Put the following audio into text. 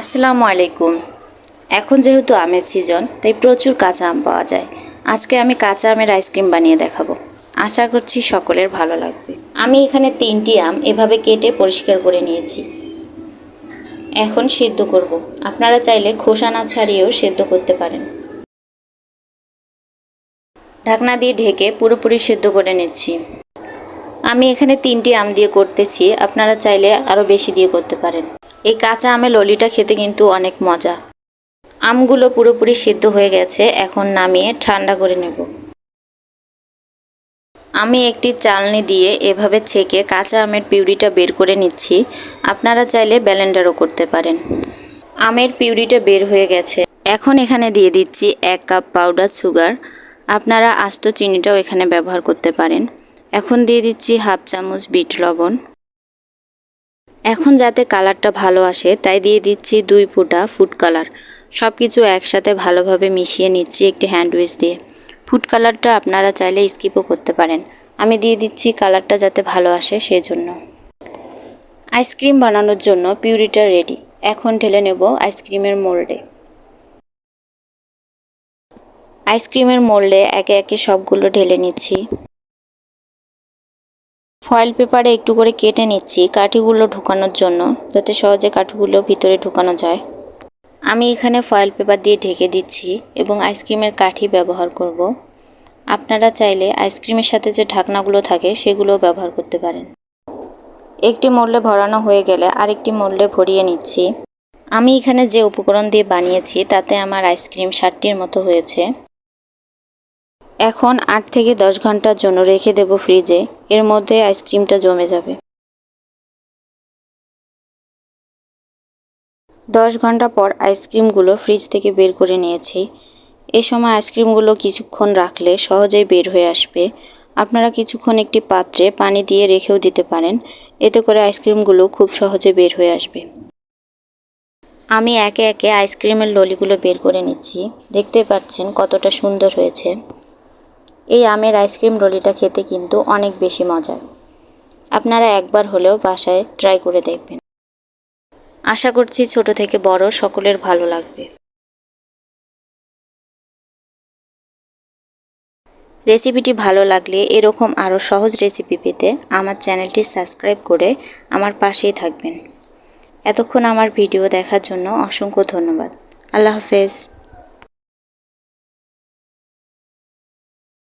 আসসালামু আলাইকুম। এখন যেহেতু আমের সিজন তাই প্রচুর কাঁচা আম পাওয়া যায়। আজকে আমি কাঁচা আমের আইসক্রিম বানিয়ে দেখাবো। আশা করছি সকলের ভালো লাগবে। আমি এখানে তিনটি আম এভাবে কেটে পরিষ্কার করে নিয়েছি। এখন সিদ্ধ করব। আপনারা চাইলে খোসা না ছাড়িয়েও সেদ্ধ করতে পারেন। ঢাকনা দিয়ে ঢেকে পুরোপুরি সিদ্ধ করে নিচ্ছি। আমি এখানে তিনটি আম দিয়ে করতেছি। আপনারা চাইলে আরও বেশি দিয়ে করতে পারেন। এই কাঁচা আমের ললিটা খেতে কিন্তু অনেক মজা। আমগুলো পুরোপুরি সিদ্ধ হয়ে গেছে, এখন নামিয়ে ঠান্ডা করে নেব। আমি একটি চালনি দিয়ে এভাবে ছেঁকে কাঁচা আমের পিউরিটা বের করে নিচ্ছি। আপনারা চাইলে ব্যালেন্ডারও করতে পারেন। আমের পিউরিটা বের হয়ে গেছে। এখন এখানে দিয়ে দিচ্ছি এক কাপ পাউডার সুগার। আপনারা আস্ত চিনিটাও এখানে ব্যবহার করতে পারেন। এখন দিয়ে দিচ্ছি হাফ চামচ বিট লবণ। এখন যাতে কালারটা ভালো আসে, তাই দিয়ে দিচ্ছি দুই ফুটা ফুড কালার। সব কিছু একসাথে ভালোভাবে মিশিয়ে নিচ্ছি একটি হ্যান্ড উইচ দিয়ে। ফুড কালারটা আপনারা চাইলে স্কিপও করতে পারেন। আমি দিয়ে দিচ্ছি কালারটা যাতে ভালো আসে সেজন্য। আইসক্রিম বানানোর জন্য পিউরিটা রেডি। এখন ঢেলে নেব আইসক্রিমের মোল্ডে। আইসক্রিমের মোল্ডে একে একে সবগুলো ঢেলে নিচ্ছি। ফয়েল পেপারে একটু করে কেটে নিচ্ছি কাঠিগুলো ঢোকানোর জন্য, যাতে সহজে কাঠিগুলো ভিতরে ঢোকানো যায়। আমি এখানে ফয়েল পেপার দিয়ে ঢেকে দিচ্ছি এবং আইসক্রিমের কাঠি ব্যবহার করব। আপনারা চাইলে আইসক্রিমের সাথে যে ঢাকনাগুলো থাকে সেগুলোও ব্যবহার করতে পারেন। একটি মোল্ডে ভরানো হয়ে গেলে আরেকটি মোল্ডে ভরিয়ে নিচ্ছি। আমি এখানে যে উপকরণ দিয়ে বানিয়েছি তাতে আমার আইসক্রিম ষাটটির মতো হয়েছে। এখন আট থেকে দশ ঘণ্টার জন্য রেখে দেব ফ্রিজে। এর মধ্যে আইসক্রিমটা জমে যাবে। দশ ঘণ্টা পর আইসক্রিমগুলো ফ্রিজ থেকে বের করে নিয়েছি। এ সময় আইসক্রিমগুলো কিছুক্ষণ রাখলে সহজেই বের হয়ে আসবে। আপনারা কিছুক্ষণ একটি পাত্রে পানি দিয়ে রেখেও দিতে পারেন। এতে করে আইসক্রিমগুলো খুব সহজে বের হয়ে আসবে। আমি একে একে আইসক্রিমের ললিগুলো বের করে নিচ্ছি। দেখতে পাচ্ছেন কতটা সুন্দর হয়েছে। এই আমের আইসক্রিম রলিটা খেতে কিন্তু অনেক বেশি মজার। আপনারা একবার হলেও বাসায় ট্রাই করে দেখবেন। আশা করছি ছোট থেকে বড় সকলের ভালো লাগবে। রেসিপিটি ভালো লাগলে এরকম আরও সহজ রেসিপি পেতে আমার চ্যানেলটি সাবস্ক্রাইব করে আমার পাশেই থাকবেন। এতক্ষণ আমার ভিডিও দেখার জন্য অসংখ্য ধন্যবাদ। আল্লাহ হাফেজ।